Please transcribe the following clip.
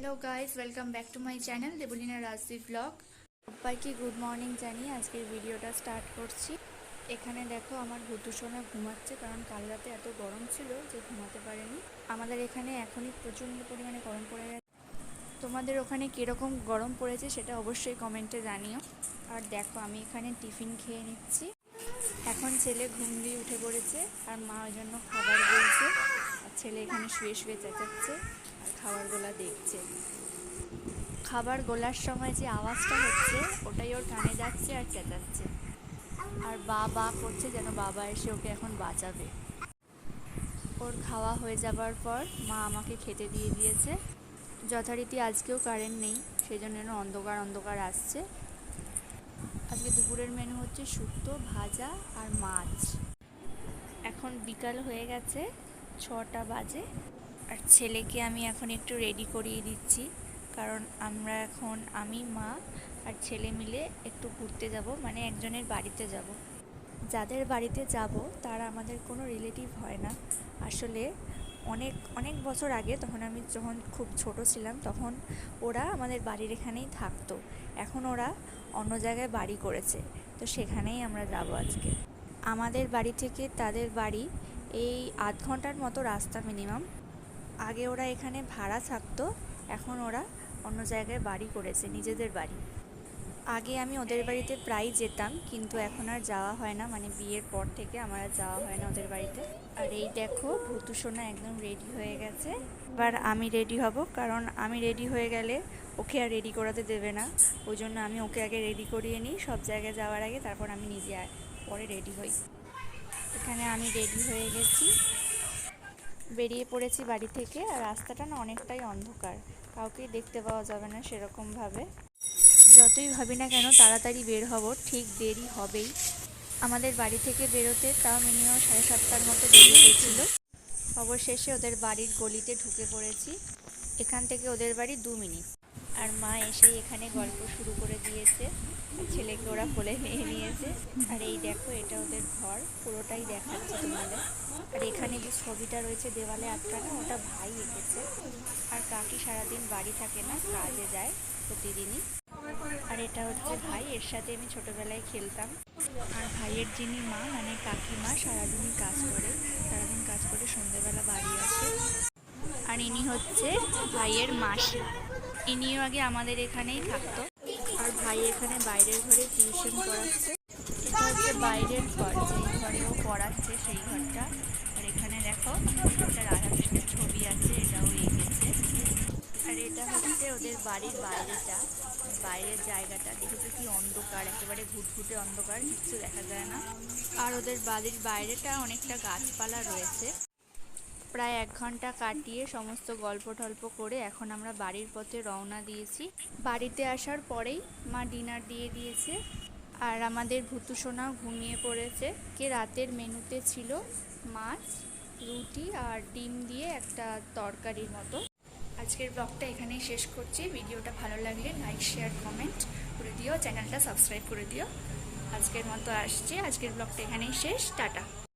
Hello guys welcome back to my channel Debolina Rajdi blog সবাইকে good morning জানিয়ে আজকের ভিডিওটা স্টার্ট করছি। এখানে দেখো আমার ভুতুসোনা ঘুমাচ্ছে, কারণ কাল রাতে এত গরম ছিল যে ঘুমাতে পারেনি। আমাদের এখানে এখনই প্রচণ্ড পরিমাণে গরম পড়ে গেছে। তোমাদের ওখানে কীরকম গরম পড়েছে সেটা অবশ্যই কমেন্টে জানিও। আর দেখো, আমি এখানে টিফিন খেয়ে নিচ্ছি। এখন ছেলে ঘুম দিয়ে উঠে পড়েছে, আর মা ওই জন্য খাবার বলছে। ছেলে এখানে শুয়ে শুয়ে চেঁচাচ্ছে আর খাবার গোলা দেখছে। খাবার গোলার সময় যে আওয়াজটা হচ্ছে, ওটাই ওর কানে যাচ্ছে আর চেঁচাচ্ছে। আর বা বা করছে যেন বাবা এসে ওকে এখন বাঁচাবে। ওর খাওয়া হয়ে যাবার পর মা আমাকে খেতে দিয়ে দিয়েছে। যথারীতি আজকেও কারেন্ট নেই সেই জন্য অন্ধকার অন্ধকার আসছে। আজকে দুপুরের মেনু হচ্ছে শুক্তো, ভাজা আর মাছ। এখন বিকাল হয়ে গেছে। ছটা বাজে। আর ছেলেকে আমি এখন একটু রেডি করিয়ে দিচ্ছি। কারণ আমরা এখন, আমি, মা আর ছেলে মিলে একটু ঘুরতে যাব মানে একজনের বাড়িতে যাব। যাদের বাড়িতে যাব, তারা আমাদের কোনো রিলেটিভ হয় না। আসলে অনেক অনেক বছর আগে তখন আমি যখন খুব ছোট ছিলাম, তখন ওরা আমাদের বাড়ির এখানেই থাকতো। এখন ওরা অন্য জায়গায় বাড়ি করেছে। তো সেখানেই আমরা যাব আজকে। আমাদের বাড়ি থেকে তাদের বাড়ি এই আধ ঘণ্টার মতো রাস্তা মিনিমাম আগে ওরা এখানে ভাড়া থাকতো, এখন ওরা অন্য জায়গায় বাড়ি করেছে, নিজেদের বাড়ি। আগে আমি ওদের বাড়িতে প্রায় যেতাম, কিন্তু এখন আর যাওয়া হয় না মানে বিয়ের পর থেকে আমার আর যাওয়া হয় না ওদের বাড়িতে। আর এই দেখো, ভূতু সোনা একদম রেডি হয়ে গেছে। এবার আমি রেডি হব, কারণ আমি রেডি হয়ে গেলে ওকে আর রেডি করাতে দেবে না। ওই জন্য আমি ওকে আগে রেডি করিয়ে নিই, সব জায়গায় যাওয়ার আগে, তারপর আমি নিজে পরে রেডি হই। এখানে আমি রেডি হয়ে গেছি। বেরিয়ে পড়েছি বাড়ি থেকে আর রাস্তাটা না অনেকটাই অন্ধকার। কাউকেই দেখতে পাওয়া যাবে না সেরকমভাবে। যতই ভাবি না কেন তাড়াতাড়ি বের হব, ঠিক দেরি হবেই। আমাদের বাড়ি থেকে বেরোতে তাও মিনিমাম সাড়ে সাতটার মতো বেরিয়ে গেছিল। অবশেষে ওদের বাড়ির গলিতে ঢুকে পড়েছি। এখান থেকে ওদের বাড়ি দু মিনিট। আর মা এসেই এখানে গল্প শুরু করে দিয়েছে। ছেলেকে ওরা কোলে নিয়ে নিয়েছে। আর এই দেখো, এটা ওদের ঘর। পুরোটাই দেখাচ্ছে তোমাদের। আর এখানে যে ছবিটা রয়েছে দেওয়ালে আটকানো, ওটা ভাই এঁকেছে। আর কাকি সারাদিন বাড়ি থাকে না, কাজে যায় প্রতিদিনই। আর এটা হচ্ছে ভাই, এর সাথে আমি ছোটবেলায় খেলতাম। আর ভাইয়ের যিনি মা মানে কাকিমা, সারাদিনই কাজ করে। সারাদিন কাজ করে সন্ধেবেলা বাড়ি আসে। আর ইনি হচ্ছে ভাইয়ের মাসি। ইনিও আগে আমাদের এখানেই থাকতো। আর ভাই এখানে বাইরের ঘরে টিউশন পড়াচ্ছে। এটা হচ্ছে বাইরের ঘর, যেই ঘরে ও পড়াচ্ছে সেই ঘরটা। আর এখানে দেখো, একটা রাধাকৃষ্ণের ছবি আছে, এটাও এঁকেছে। আর এটা হচ্ছে ওদের বাড়ির বাইরেটা, বাইরের জায়গাটা। দেখেছ কি অন্ধকার, একেবারে ঘুটঘুটে অন্ধকার, কিচ্ছু দেখা যায় না। আর ওদের বাড়ির বাইরেটা অনেকটা গাছপালা রয়েছে। প্রায় এক ঘণ্টা কাটিয়ে সমস্ত গল্প টল্প করে এখন আমরা বাড়ির পথে রওনা দিয়েছি। বাড়িতে আসার পরেই মা ডিনার দিয়ে দিয়েছে। আর আমাদের ভুতু ঘুমিয়ে পড়েছে। কে রাতের মেনুতে ছিল মাছ, রুটি আর ডিম দিয়ে একটা তরকারির মতো। আজকের ব্লগটা এখানেই শেষ করছি। ভিডিওটা ভালো লাগলে লাইক, শেয়ার, কমেন্ট করে দিও। চ্যানেলটা সাবস্ক্রাইব করে দিও। আজকের মতো আসছে। আজকের ব্লগটা এখানেই শেষ। টাটা।